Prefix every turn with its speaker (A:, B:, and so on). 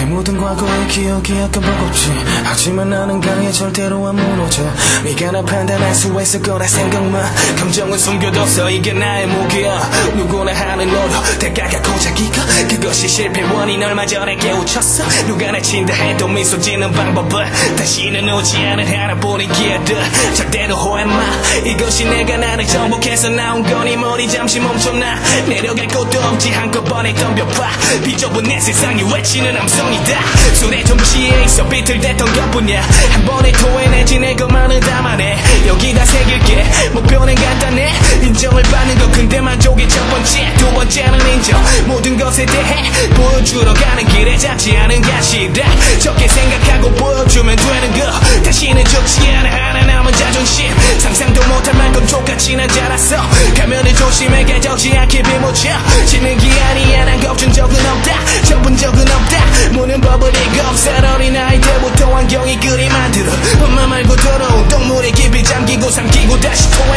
A: 내 모든 과거의 기억이 약간 버겁지. 하지만 나는 강해 절대로 안 무너져. 네가 나 판단할 수 있을 거라 생각만. 감정은 숨겨뒀어. 이게 나의 무기야. 누구나 하는 노력 대가가 그것이 실패 원인 얼마 전에 깨우쳤어. 누가 나 친다 해도 미소 짓는 방법을 다시는 오지 않은 하나뿐인 기회들 절대로 호해마. 이것이 내가 나를 정복해서 나온 거니 머리 잠시 멈춰놔. 내려갈 곳도 없지. 한꺼번에 덤벼봐. 비좁은 내 세상이 외치는 함성이다. 술에 좀 취해 있어 비틀댔던 것뿐이야. 한 번에 토해내지 내 것만을 담아내. 여기다 새길게. 목표는 간단해 만족이 첫 번째 두 번째는 인정. 모든 것에 대해 보여주러 가는 길에 잡지 않은 가시다. 적게 생각하고 보여주면 되는 거 다시는 죽지 않아 하나 남은 자존심. 상상도 못할 만큼 똑같이 난 자랐어. 가면을 조심해 개적지 않게 비묻혀 지는 게 아니야 난 겁준 적은 없다. 접은 적은 없다. 무는 법을 읽어 살 어린 아이 때부터 환경이 그리 만들어. 엄마 말고 더러운 동물의 깊이 잠기고 삼키고 다시 토